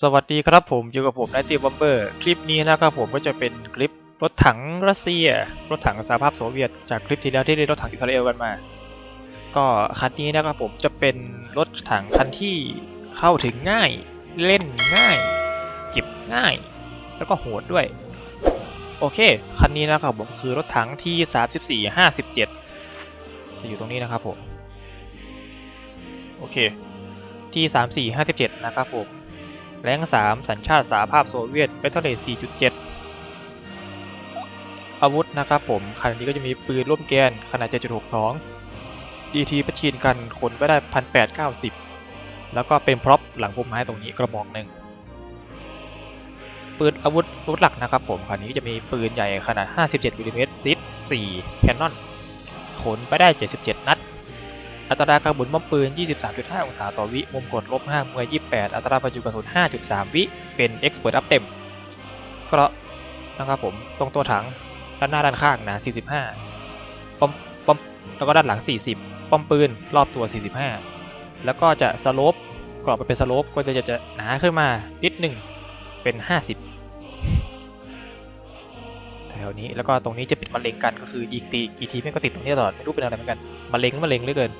สวัสดีครับผมอยู่กับผมนายตีบอมเบอร์ คลิปนี้นะครับผมก็จะเป็นคลิปรถถังรัสเซีย รถถังสหภาพโซเวียต จากคลิปที่แล้วที่ได้รถถังอิสราเอลกันมา ก็คันนี้นะครับผมจะเป็นรถถังคันที่เข้าถึงง่าย เล่นง่ายเก็บง่าย แล้วก็โหดด้วย โอเค คันนี้นะครับผมคือรถถังที่ 34 57 จะอยู่ตรงนี้นะครับผม โอเคที่ 34 57 นะครับผม แรง3 สัญชาติสหภาพโซเวียตเบตเทอร์เลส4.7 อาวุธนะครับผมคันนี้ก็จะมีปืนร่วมแกนขนาด 7.62 DT ประชินกันขนไปได้ 1,890 แล้วก็เป็นพร็อพหลังพุ่มไม้ตรงนี้กระบอกหนึ่งปืนอาวุธรุ่นหลักนะครับผมคันนี้จะมีปืนใหญ่ขนาด 57มิลลิเมตรซิด4แคนนอนขนไปได้ 77 นัด อัตราการหมุนป้อมปืน 23.5 องศาต่อวิ มุมกดลบ5เมื่อ28 อัตราประจุกระสุน 5.3 วิ เป็น Expert Up เต็มเกราะนะครับผม ตรงตัวถัง ด้านหน้าด้านข้างนา45 ป้อมป้อมแล้วก็ด้านหลัง 40 ป้อมปืน รอบตัว 45 แล้วก็จะสโลปกรอบไปเป็นสโลปก็จะจะหนาขึ้นมานิดหนึ่งเป็น 50 แถวนี้แล้วก็ตรงนี้จะปิดมะเร็งกันก็คืออีกตีกี่ทีแม่งก็ติดตรงนี้ตลอดไม่รู้เป็นอะไรเหมือนกันมะเร็งมะเร็งเหลือเกิน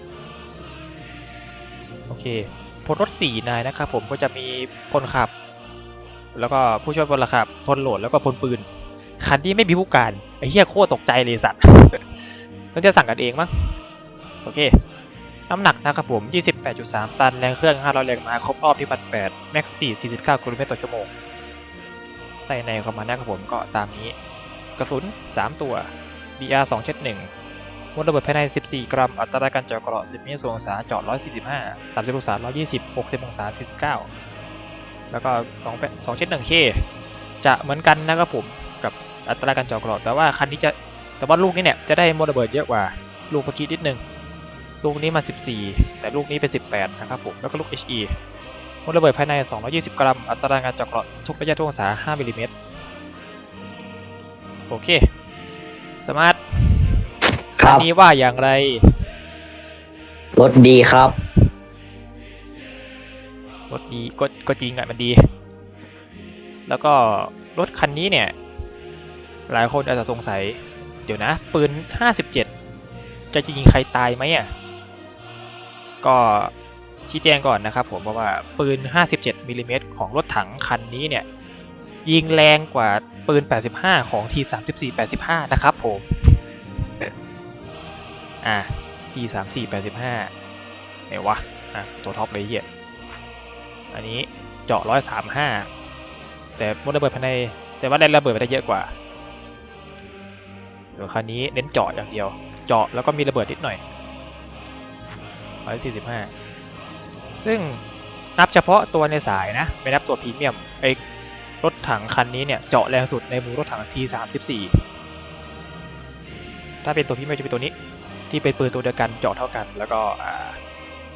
โอเคพลรถ4นายนะครับผมก็จะมีพลขับ แล้วก็ผู้ช่วยพลขับพลโหลดแล้วก็พลปืน คันที่ไม่มีผู้การไอ้เหี้ยโคตรตกใจเลยสัตว์ต้องจะสั่งกันเองมั้งโอเค น้ำหนักนะครับผม 28.3 ตัน แรงเครื่อง 500 แรงม้าครบรอบที่1,800 max speed 49กิโลเมตรต่อชั่วโมง ใส่ในคอมมานด์นะครับผมก็ตามนี้ กระสุน 3 ตัว DR 2 7 1 มวลระเบิดภายใน 14 กรัม อัตราการเจาะเกราะ 10เมตรองศาเจาะ 145 30องศา120 60องศา49 แล้วก็2 2 7 1 K จะเหมือนกันนะครับผม กับอัตราการเจาะเกราะ แต่ว่าคันนี้จะ แต่ว่าลูกนี้เนี่ยจะได้มวลระเบิดเยอะกว่า ลูกเมื่อกี้นิดนึง ลูกนี้มา 14 แต่ลูกนี้เป็น 18 นะครับผม แล้วก็ลูก HE มวลระเบิดภายใน 220 กรัม อัตราการเจาะเกราะทุกระยะทุกองศา5มิลลิเมตร โอเค สมาร์ท ครัอันบนี้ว่าอย่างไร รถดีครับ รถดีก็ก็จริงอะมันดี แล้วก็รถคันนี้เนี่ย หลายคนอาจจะสงสัย เดี๋ยวนะ ปืน 57 จะยิงใครตายไหมอะ ก็ชี้แจงก่อนนะครับผมเพราะว่าปืน 57มิลลิเมตรของรถถังคันนี้เนี่ย ยิงแรงกว่าปืน 85 ของ T34 85 นะครับผม อะ T34 85ไหนวะ อะ ตัวท็อปเลยเหี้ย อันนี้เจาะ 135 แต่มดระเบิดภายใน แต่ว่าได้ระเบิดไปได้เยอะกว่าเดี๋ยวคันนี้เน้นเจาะอย่างเดียว เจาะแล้วก็มีระเบิดนิดหน่อย 145 ซึ่งนับเฉพาะตัวในสายนะ ไม่นับตัวพรีเมียมไอรถถังคันนี้เนี่ย เจาะแรงสุดในหมู่รถถัง T34 ถ้าเป็นตัวพรีเมียมจะเป็นตัวนี้ ที่เป็นปืนตัวเดียวกันเจาะเท่ากัน แล้วก็อ่า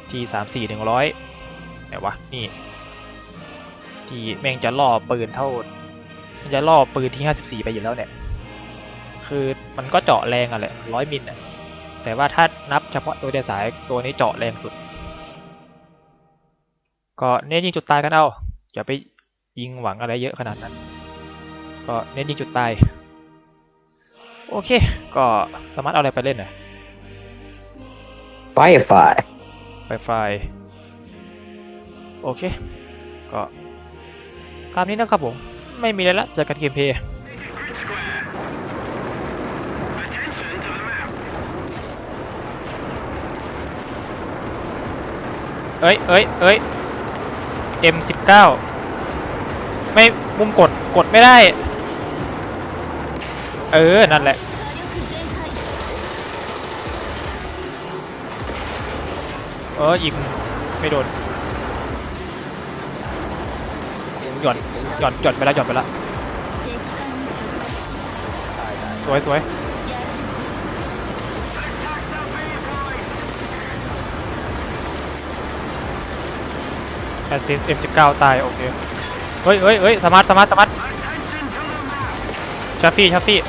T34 100ไหนวะนี่ที่แม่งจะล่อปืนเท่าจะล่อปืนที่54ไปอยู่แล้วเนี่ยคือมันก็เจาะแรงอะแหละร้อยมิลอะแต่ว่าถ้านับเฉพาะตัวเดียสายตัวนี้เจาะแรงสุด ก็เน้นยิงจุดตายกันเอาอย่าไปยิงหวังอะไรเยอะขนาดนั้น ก็เน้นยิงจุดตาย โอเค ก็สามารถเอาอะไรไปเล่นน่ะ ฟไฟไฟไฟโอเค ก็ตามนี้นะครับผม ไม่มีอะไรละเจอกันเกมเพย์เอ้ยเอ้ยเอ้ย M19 ไม่มุมกดกดไม่ได้ เออ นั่นแหละ เออยิงไม่โดนหย่อนหย่อนหย่อนไปแล้วหย่อนไปแล้วสวยสวยแอสซิส M19 ตาย โอเค เฮ้ยเฮ้ยเฮ้ยสมาร์ทสมาร์ทสมาร์ทชัฟฟี่ชัฟฟี่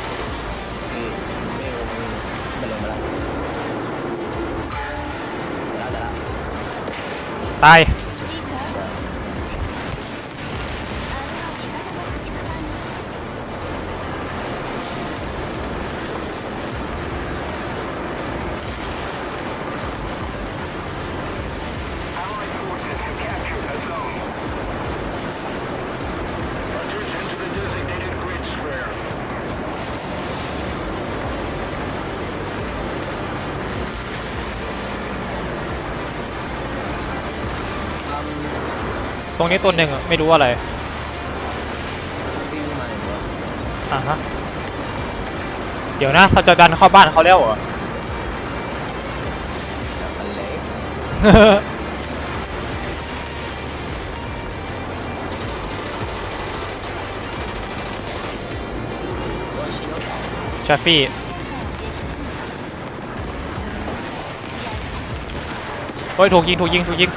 ตาย ตรงนี้ตัวหนึ่งอะไม่รู้อะไรวิ่งมาหนึ่งตัวอะฮะเดี๋ยวนะเขาจะดันเข้าบ้านเขาแล้วเหรอ แบบมันเล็กตัวชิโนสองชาฟี่โอ้ยถูกยิงถูกยิงถูกยิง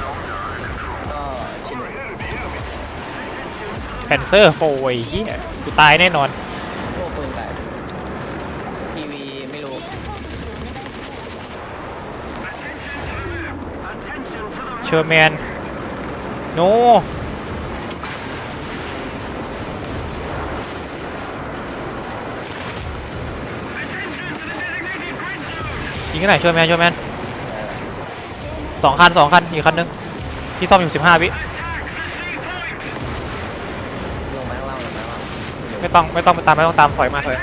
นเซอร์โฟยเฮียกูตายแน่นอนพวกปืนแบบทีวีไม่รู้ เชอร์แมน โน ยิงกันไหนเชอร์แมนเชอร์แมนสองคันสองคัน อีกคันหนึงที่ซ่อมอยู่สิบห้าวิ ต้องไม่ต้องไปตามไม่ต้องตามถอยมาถอย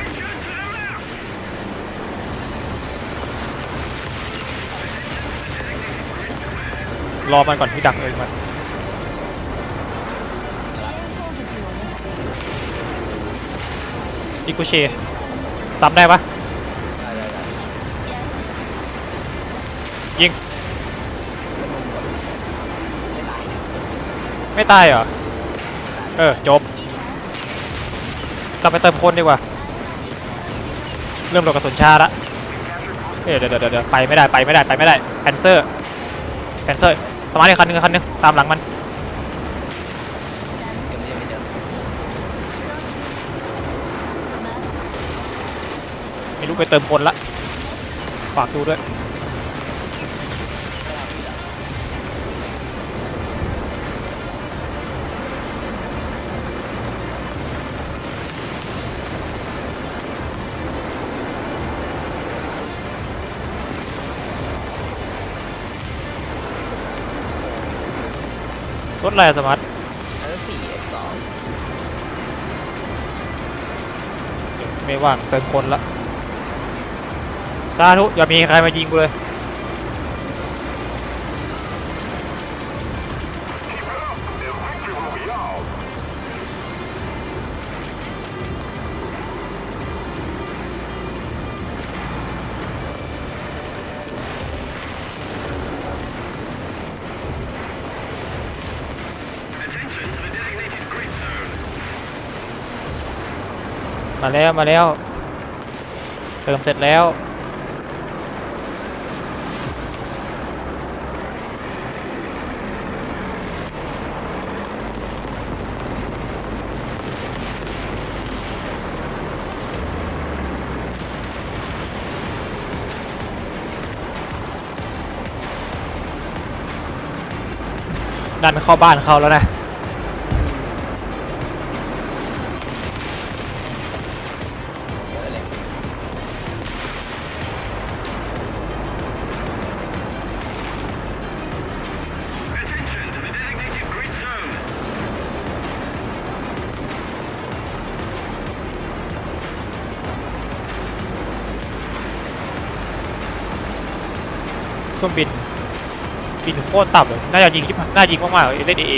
รอมันก่อนที่ดักเองมันอิกุเชซ้ำได้ปะได้ได้ได้ยิง ไม่ตายเหรอ เออ จบ กลับไปเติมคนดีกว่า เริ่มโดนกระสุนชาละเดี๋ยวเดี๋ยวเดี๋ยวไปไม่ได้ไปไม่ได้ไปไม่ได้แคนเซอร์แคนเซอร์สมาร์ทอีกคันหนึงคันหนึงตามหลังมันไม่เจอไม่เจอไม่รู้ไปเติมคนละฝากดูด้วย ถอะไรอะสมาร์ทอันนั้นสี่เอ็กสองไม่ว่างเติมคนละสาธุอย่ามีใครมายิงกูเลย มาแล้วมาแล้ว เติมเสร็จแล้ว ดันเข้าบ้านเขาแล้วนะ เครื่องบินบินโคตรต่ำเลยน่าจะยิงที่น่ายิงมากๆเลยเล่นเอเอ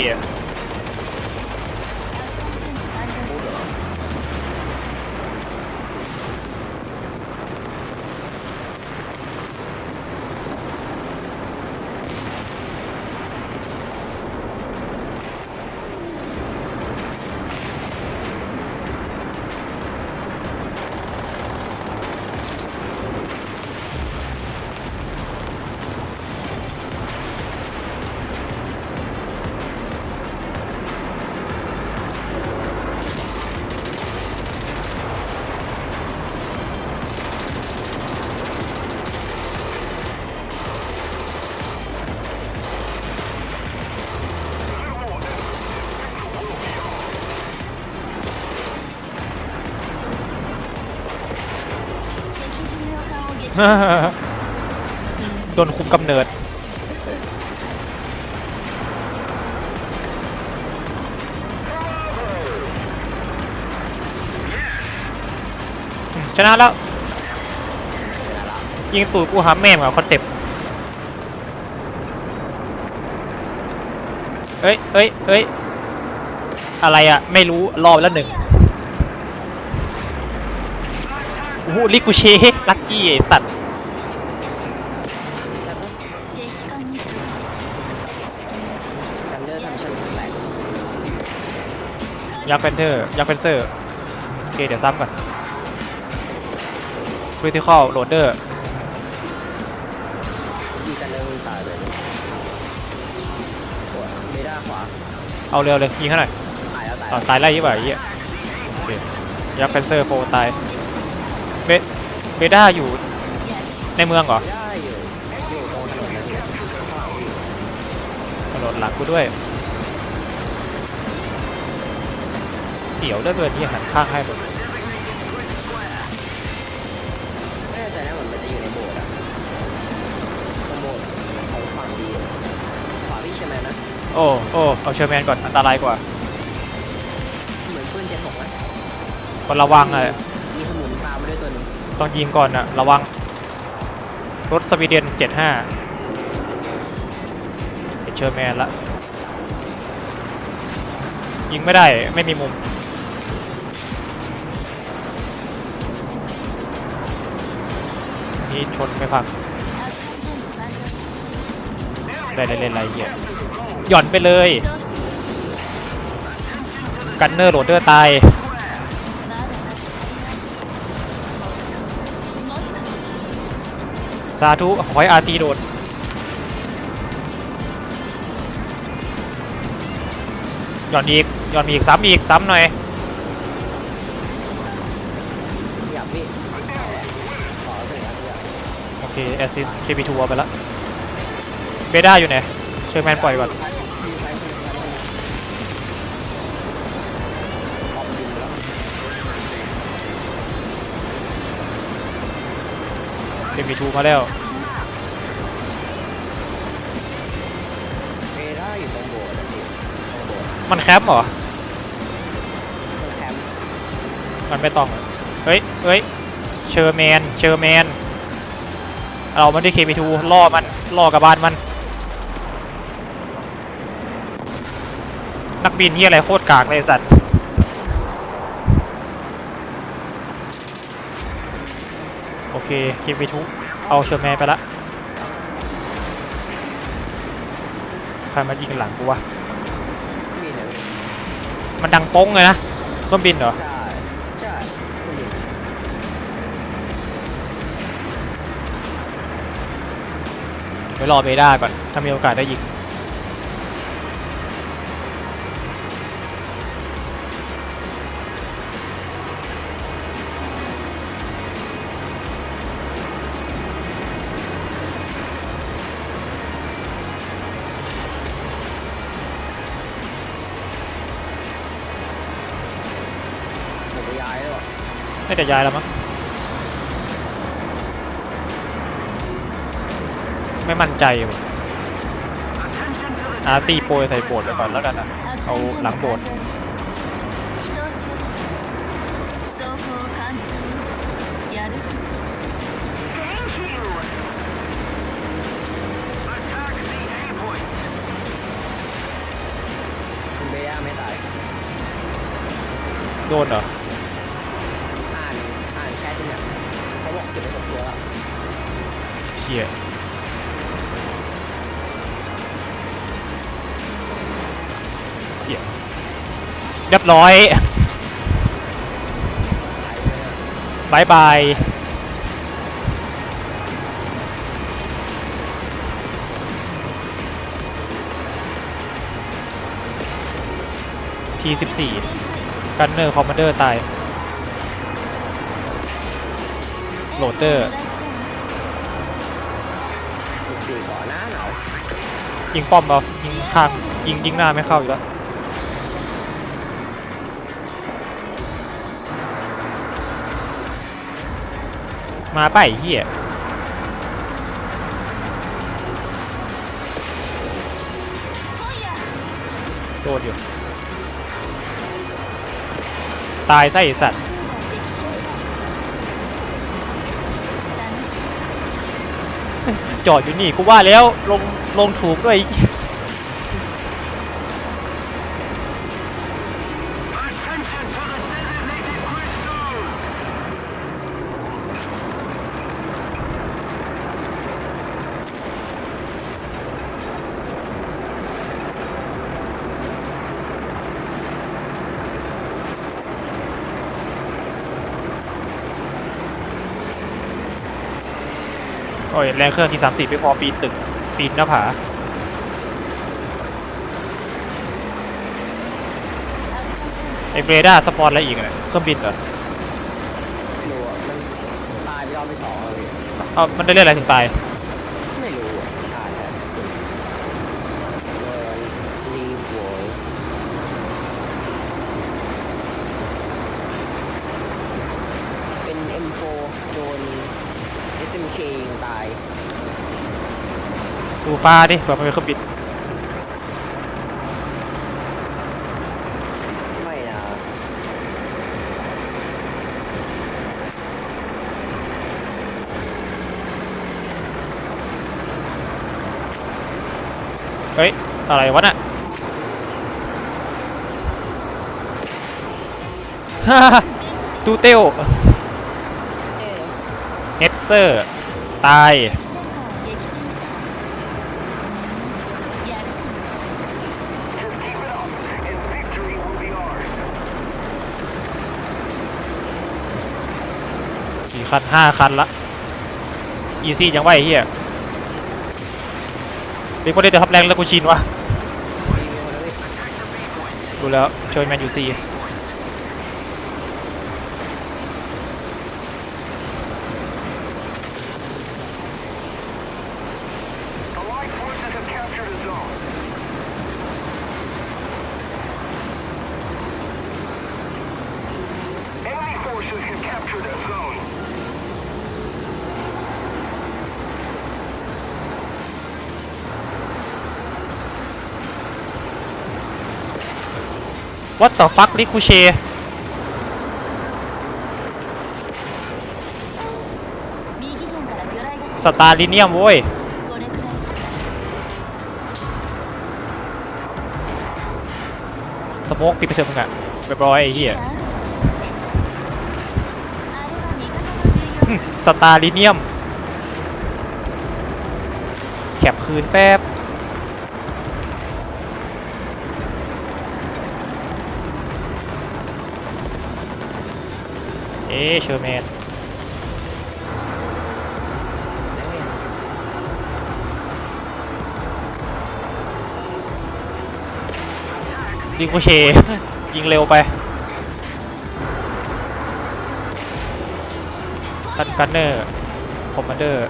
โดนคุมกำเนิด ชนะแล้ว ยิงตูดกูหาแม่มกับคอนเซปต์เอ้ยเอ้ยเอ้ยอะไรอะไม่รู้รอบแล้วหนึ่งโอ้โหลิกูเชลักกี้ไอสัตว์ ยักษ์แพนเทอร์ยักษ์แพนเซอร์โอเคเดี๋ยวซ้ำก่อน critical loader ยิงกันเดอร์มึงตายเลยโอ้ยเบด้าขวาเอาเร็วเลยยิงให้หน่อยตายแล้วตายอ๋อแล้วตายไล่ยี่บ่าไอ้เหี้ยโอเคยักษ์แพนเซอร์โฟตายเบเบด้าอยู่ในเมืองเหรอได้อยู่อยู่ตรงถนนนั่นแหละกระโดดหลังกูด้วย สียวเหลือเกินที่หันข้างให้หมดไม่แน่ใจนะเหมือนมันจะอยู่ในโบสถ์อะตรงโบสถ์ของฝั่งดีอะขวาพี่ใช่ไหมนะ โอ้โอ้เอาเชอร์แมนก่อนอันตรายกว่า เหมือนปืนเจ็ดหกนะคนระวังอะมีสมุนตามมาด้วยตัวหนึงต้องยิงก่อนอะระวัง รถสวีเดน 75เป็นเชอร์แมนละยิงไม่ได้ไม่มีมุม นี่ชนไม่พักได้เลยอะไรเหี้ยหย่อนไปเลย กันเนอร์โหลดเดอร์ตายสาธุหอยอาร์ตีโดดหย่อนอีกหย่อนอีกซ้ำอีกซ้ำหน่อย เคแอสซิส KP2 เอาไปละเบด้าอยู่ไหนเชิญแมนปล่อยก่อนมีซ้ายคนซ้ายคนออกยิงแล้ว KP2 มาแล้วเอด้าอยู่ตรงโบสถ์อะพี่ตรงโบสถ์มันแคมป์เหรอตรงแคมป์มันไม่ต้องอะเฮ้ยเฮ้ยเชอร์แมน เชอร์แมน เรามันด้วย KP2 ล่อมันล่อกระบาลมัน นักบินที่อะไรโคตรกากเลยไอ้สัตว์โอเค KP2 เอาเชอร์แมนไปละใครมายิงหลังกูวะมีเนี่ยพี่มันดังโป้งเลยนะเครื่องบินเหรอ ไปรอเบด้าก่อน ถ้ามีโอกาสได้ยิงผมจะย้ายแล้วอะน่าจะย้ายแล้วมั้ง ไม่มั่นใจว่ะอาตีโปรยใส่โบดไปก่อนแล้วกันนะเอาหลังโบดคุณเบย่าไม่ตายโดนเหรอ อ่านอ่านแชทเนี่ยเขาบอกเก็บไปหกตัวแล้ว เขี่ย เรียบร้อยบายบายทีสิบสี่กันเนอร์คอมมานเดอร์ตายโหลดเดอร์สิบสี่ก่อนหน้าหนาวยิงป้อมเปล่ายิงข้างยิงยิงหน้าไม่เข้าอยู่แล้ว มาไปะไอ้เฮียโดนอยู่ ตายซะไอสัตว์ จอดอยู่นี่กูว่าแล้วลงลงถูกด้วย แรงเครื่องที่สามสิบไม่พอปีนตึกปีนหน้าผาไอเบรด้าสปอนอะไรอีกอะเครื่องบินเหรอไม่รู้อะมันตายไปรอบที่สองแล้วพี่เอ้ามันได้เล่นอะไรถึงตาย ดูฟ้าดิเผื่อมันเป็นเครื่องบินไม่นะเฮ้ย อะไรวะน่ะ ฮ่าตูเตลเอ๊ะเฮดเซอร์ ตาย คันห้าคันละ อีซี่ยังไหวะไอ้เฮียเด็กคนเดียวจะทับแรงแล้วกูชินวะดูแล้วช่วยแมนยูซี วัตต่อฟักลิคูเชสตาร์ลิเนียมโว้ยสโมกปิดไปเถอะมึงอะเรียบร้อยไอ้เหี้ยหึสตาร์ลิเนียมแคปคืนแป๊บ เอ๊ะเชอร์แมนดิโคเชยิงเร็วไปกันกันเนอร์คอมมานเดอร์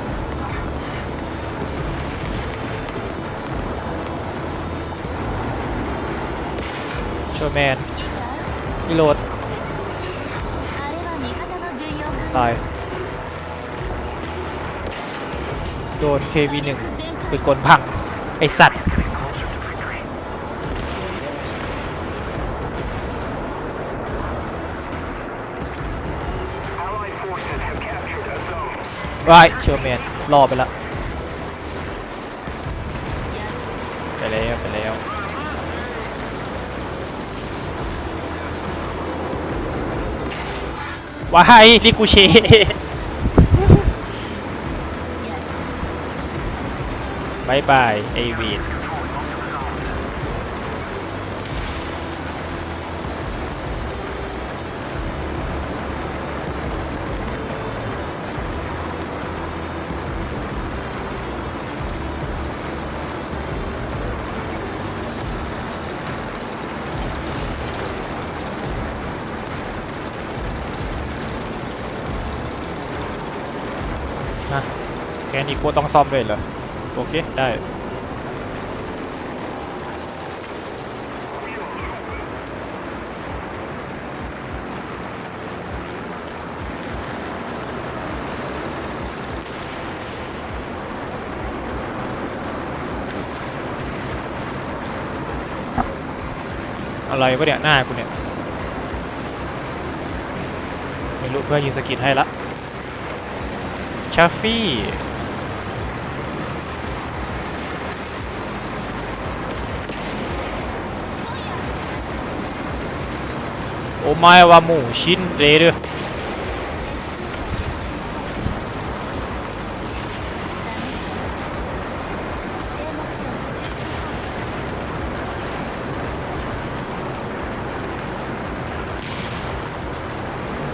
โชว์แมนรีโหลด ตาย โดน KV1 ปืนกลพัง ไอสัตว์ไรเชอร์แมนรอไปแล้ว ว้ายลิกูเชบายบายไอวีน แค่นี้กูต้องซ่อมด้วยเหรอ โอเค ได้อะไรวะเนี่ยหน้ากูเนี่ยไม่รู้เพื่อยิงสกินให้ละชาฟี่ お前はもう死んでいる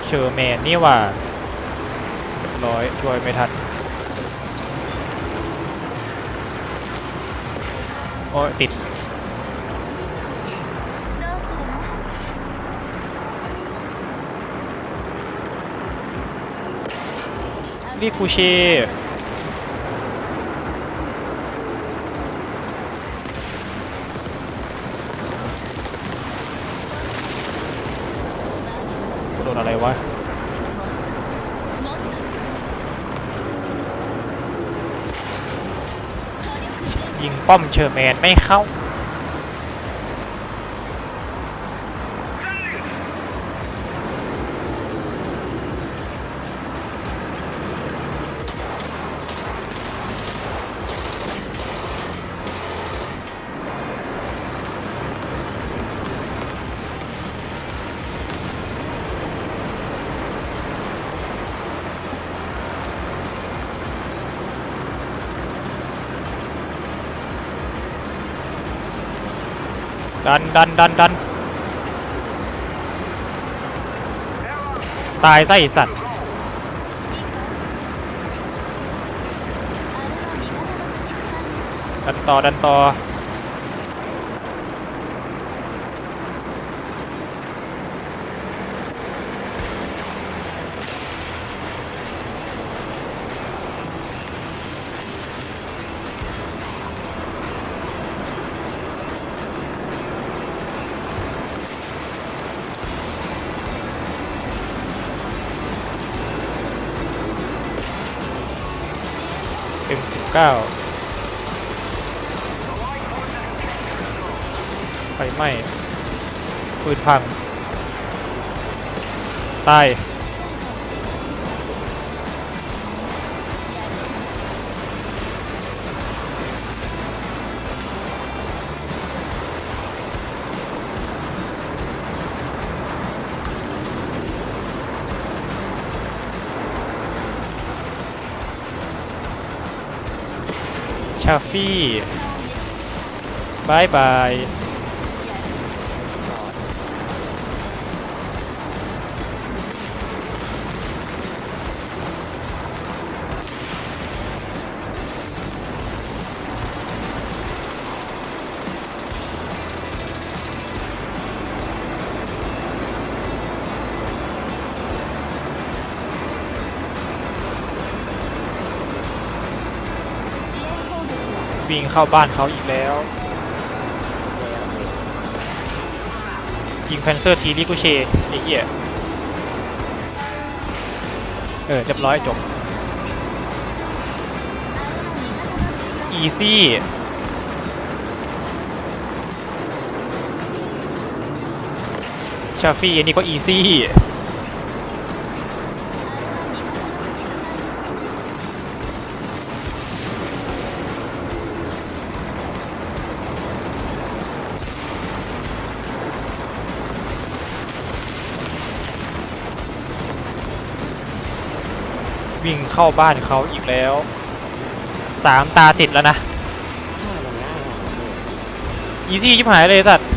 เชอร์แมนนี่ว่าร้อยช่วยไม่ทันโอ้ติด รีคูเชโดนอะไรวะยิงป้อมเชอร์แมนไม่เข้า ดันดันดันดันตายซะไอสัตว์ดันต่อดันต่อ เก้าไฟไหม้ปืนพัง ตาย ชาฟี่บายบาย วิ่งเข้าบ้านเขาอีกแล้วยิงแพนเซอร์ทีริโกเชไอ้เหี้ยเออเรียบร้อยจบอีซี่ชาฟี่อันนี้ก็อีซี่ วิ่งเข้าบ้านเขาอีกแล้วสามตาติดแล้วนะอีซี่ชิบหายเลยสัตว์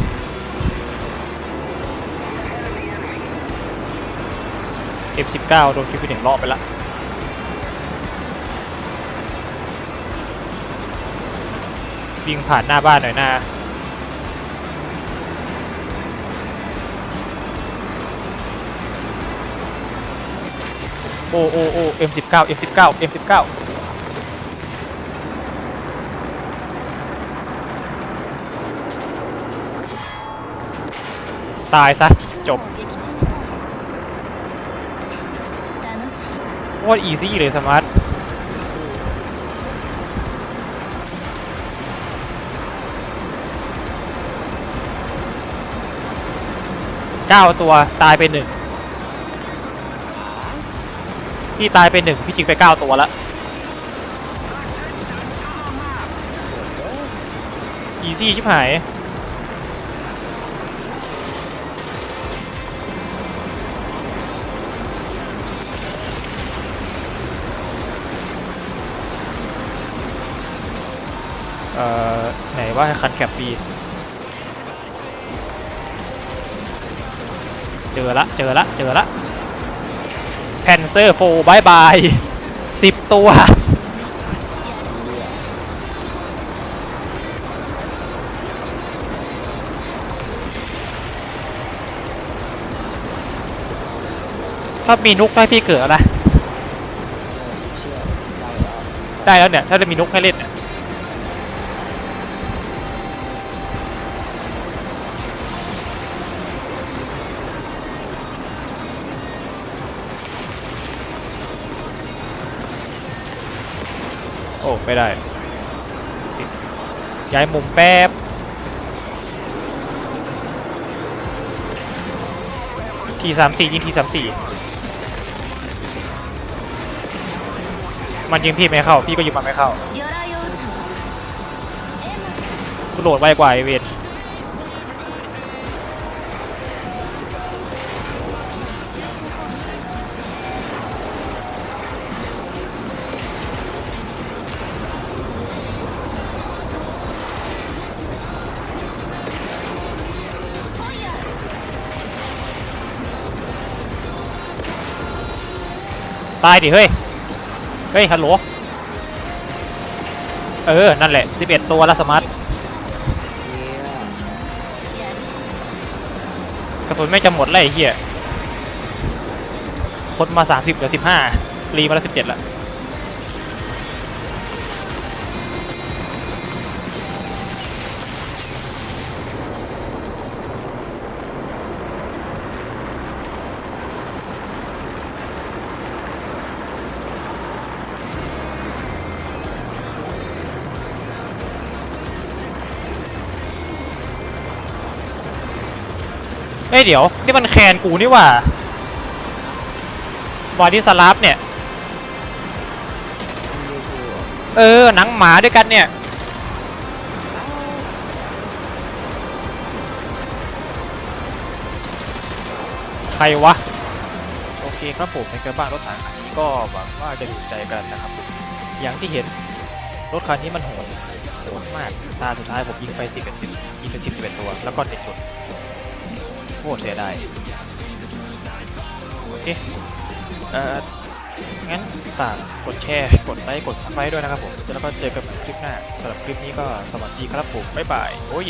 เอ็มสิบเก้าโดนคิวไปหนึ่งรอบไปละวิ่งผ่านหน้าบ้านหน่อยหน้า โอโอโอ้เอ็มสิบเก้าเอ็สิบเก้าเอ็สิบเก้าตายซะ จบโคตรอีซี่เลยสมาร์ทเก้าตัวตายไปหนึ่ง พี่ตายไปหนึ่งพี่จิงไปเก้าตัวละอีซี่ชิบหายเอ่อไหนว่าคันแคปปีเจอละเจอละเจอละ แพนเซอร์โฟบายบายสิบตัว ถ้ามีนุกให้พี่เกิดนะ ได้แล้วเนี่ย ถ้าจะมีนุกให้เล่นเนี่ย ไม่ได้ ย้ายมุมแป๊บทีสามสี่ยิงทีสามสี่มันยิงพี่ไม่เข้า พี่ก็ยิงมันไม่เข้าโหลดไวกว่าไอเวน ตายดิเฮ้ย เฮ้ยฮัลโหล เออ นั่นแหละ 11 ตัวละสมาร์ทกระสุนไม่จะหมดเลยไอ้เฮียคนมา 30เหลือ15รีมาแล้ว17ละ เอ้ยเดี๋ยวนี่มันแคนกูนี่ว่าบอดี้สลับเนี่ย เออหนังหมาด้วยกันเนี่ยใครวะโอเคครับผมในกระบะรถถังคันนี้ก็หวังว่าจะดูใจกันนะครับ อย่างที่เห็นรถคันนี้มันโหดโหดมากตาสุดท้ายผมยิงไป10เป็น10ยิงเป็น10 11ตัว แล้วก็เด็กจุด โคตรเสียดายโอเคเอ่องั้นฝากกดแชร์ กดไลค์ กดซับสไครต์ด้วยนะครับผม แล้วก็เจอกันใหม่คลิปหน้าสำหรับคลิปนี้ก็สวัสดีครับผม บ๊ายบาย โอ้ย